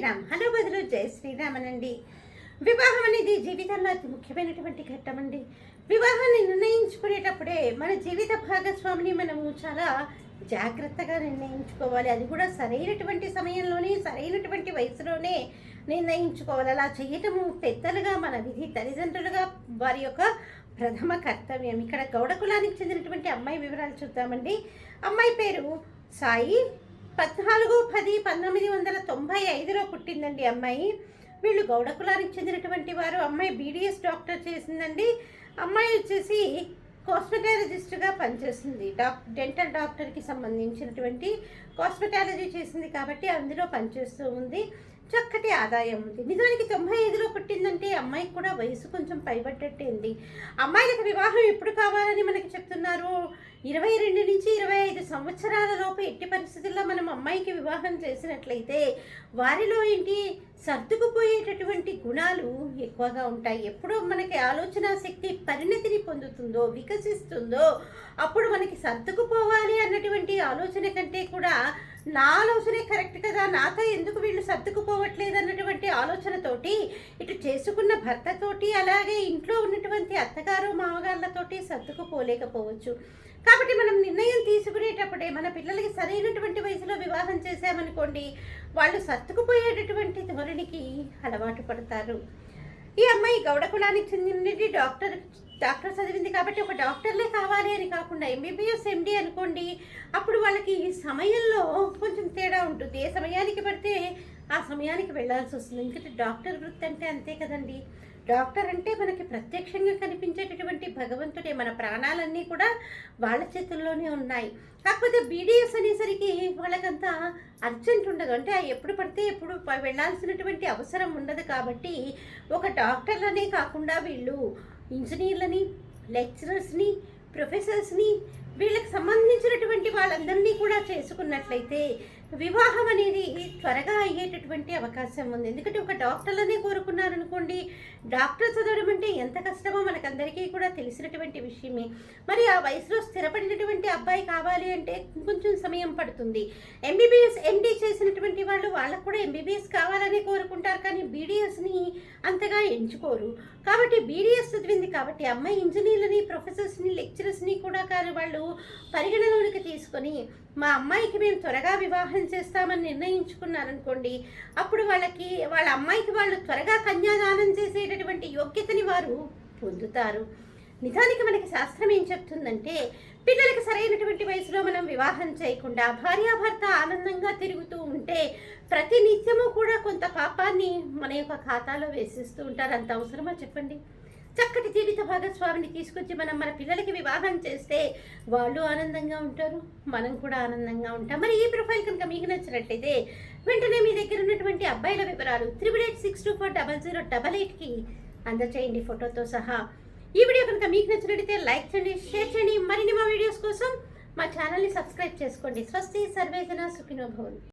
Sriram. Hello బదులు జై శ్రీరామ్ అనండి వివాహం అనేది జీవితంలో అతి ముఖ్యమైనటువంటి ఘట్టం అండి వివాహాన్ని నిర్ణయించుకునేటప్పుడే మన జీవిత భాగస్వామిని మనము చాలా జాగ్రత్తగా నిర్ణయించుకోవాలి. అది కూడా సరైనటువంటి సమయంలోనే సరైనటువంటి వయసులోనే నిర్ణయించుకోవాలి. అలా చేయటము పెద్దలుగా మన విధి తల్లిదండ్రులుగా వారి యొక్క ప్రథమ కర్తవ్యం. ఇక్కడ గౌడ కులానికి చెందినటువంటి అమ్మాయి వివరాలు చూద్దామండి. అమ్మాయి పేరు సాయి. పద్నాలుగు పది పంతొమ్మిది వందల తొంభై ఐదులో పుట్టిందండి అమ్మాయి. వీళ్ళు గౌడ కులానికి చెందినటువంటి వారు. అమ్మాయి బీడీఎస్ డాక్టర్ చేసిందండి. అమ్మాయి వచ్చేసి కాస్మెటాలజిస్ట్గా పనిచేస్తుంది. డాక్ డెంటల్ డాక్టర్కి సంబంధించినటువంటి కాస్మెటాలజీ చేసింది కాబట్టి అందులో పనిచేస్తూ ఉంది. చక్కటి ఆదాయం ఉంది. నిజానికి తొంభై ఐదులో పుట్టిందంటే అమ్మాయికి కూడా వయసు కొంచెం పైబడ్డట్టే ఉంది. అమ్మాయిలకు వివాహం ఎప్పుడు కావాలని మనకి చెప్తున్నారు? ఇరవై రెండు నుంచి ఇరవై ఐదు సంవత్సరాల లోపు ఎట్టి పరిస్థితుల్లో మనం అమ్మాయికి వివాహం చేసినట్లయితే వారిలో ఏంటి సర్దుకుపోయేటటువంటి గుణాలు ఎక్కువగా ఉంటాయి. ఎప్పుడో మనకి ఆలోచన శక్తి పరిణతిని పొందుతుందో వికసిస్తుందో అప్పుడు మనకి సర్దుకుపోవాలి అన్నటువంటి ఆలోచన కంటే కూడా నా ఆలోచనే కరెక్ట్ కదా నాతో ఎందుకు వీళ్ళు సర్దుకుపోవట్లేదు అన్నటువంటి ఆలోచనతోటి ఇటు చేసుకున్న భర్తతోటి అలాగే ఇంట్లో ఉన్నటువంటి అత్తగారు మామగారులతోటి సర్దుకుపోలేకపోవచ్చు. కాబట్టి మనం నిర్ణయం తీసుకునేటప్పుడే మన పిల్లలకి సరైనటువంటి వయసులో వివాహం చేశామనుకోండి వాళ్ళు సర్దుకుపోయేటటువంటి ధోరణికి అలవాటు పడతారు. ఈ అమ్మాయి గౌడ కులానికి చెందినది డాక్టర్ డాక్టర్ చదివింది కాబట్టి ఒక డాక్టర్లే కావాలి అని కాకుండా ఎంబీబీఎస్ ఎండి అనుకోండి అప్పుడు వాళ్ళకి సమయంలో కొంచెం తేడా ఉంటుంది. ఏ సమయానికి పడితే ఆ సమయానికి వెళ్ళాల్సి వస్తుంది. ఎందుకంటే డాక్టర్ వృత్తి అంటే అంతే కదండి. డాక్టర్ అంటే మనకి ప్రత్యక్షంగా కనిపించేటటువంటి భగవంతుడే. మన ప్రాణాలన్నీ కూడా వాళ్ళ చేతుల్లోనే ఉన్నాయి. కాకపోతే బీడీఎస్ అనేసరికి వాళ్ళకంతా అర్జెంట్ ఉండదు. అంటే ఎప్పుడు పడితే ఎప్పుడు వెళ్ళాల్సినటువంటి అవసరం ఉండదు కాబట్టి ఒక డాక్టర్లనే కాకుండా వీళ్ళు ఇంజనీర్లని లెక్చరర్స్ని ప్రొఫెసర్స్ని వీళ్ళకి సంబంధించినటువంటి వాళ్ళందరినీ కూడా చేసుకున్నట్లయితే వివాహం అనేది త్వరగా అయ్యేటటువంటి అవకాశం ఉంది. ఎందుకంటే ఒక డాక్టర్లనే కోరుకున్నారనుకోండి డాక్టర్ చదవడం అంటే ఎంత కష్టమో మనకందరికీ కూడా తెలిసినటువంటి విషయమే. మరి ఆ వయసులో స్థిరపడినటువంటి అబ్బాయి కావాలి అంటే కొంచెం సమయం పడుతుంది. ఎంబీబీఎస్ ఎండీ చేసినటువంటి వాళ్ళు వాళ్ళకు కూడా ఎంబీబీఎస్ కావాలని కోరుకుంటారు కానీ బీడీఎస్ని అంతగా ఎంచుకోరు. కాబట్టి బీడీఎస్ చదివింది కాబట్టి అమ్మాయి ఇంజనీర్లని ప్రొఫెసర్స్ని లెక్చరర్స్ని కూడా కానీ వాళ్ళు పరిగణలోనికి తీసుకొని మా అమ్మాయికి మేము త్వరగా వివాహం చేస్తామని నిర్ణయించుకున్నారనుకోండి అప్పుడు వాళ్ళకి వాళ్ళ అమ్మాయికి వాళ్ళు త్వరగా కన్యాదానం చేసేటటువంటి యోగ్యతని వారు పొందుతారు. నిజానికి మనకి శాస్త్రం ఏం చెప్తుందంటే పిల్లలకి సరైనటువంటి వయసులో మనం వివాహం చేయకుండా భార్యాభర్త ఆనందంగా తిరుగుతూ ఉంటే ప్రతి నిత్యము కూడా కొంత పాపాన్ని మన యొక్క ఖాతాలో వేసిస్తూ ఉంటారు. అంత అవసరమా చెప్పండి? చక్కటి జీవిత భాగస్వామిని తీసుకొచ్చి మనం మన పిల్లలకి వివాహం చేస్తే వాళ్ళు ఆనందంగా ఉంటారు మనం కూడా ఆనందంగా ఉంటాం. మరి ఈ ప్రొఫైల్ కనుక మీకు నచ్చినట్లయితే వెంటనే మీ దగ్గర ఉన్నటువంటి అబ్బాయిల వివరాలు triple eight six two four double zero double ఎయిట్కి అందచేయండి ఫోటోతో సహా. ఈ వీడియో కనుక మీకు నచ్చినట్లయితే లైక్ చేయండి షేర్ చేయండి. మరిన్ని మా వీడియోస్ కోసం మా ఛానల్ని సబ్స్క్రైబ్ చేసుకోండి. స్వస్తి సర్వేజన సుఖినో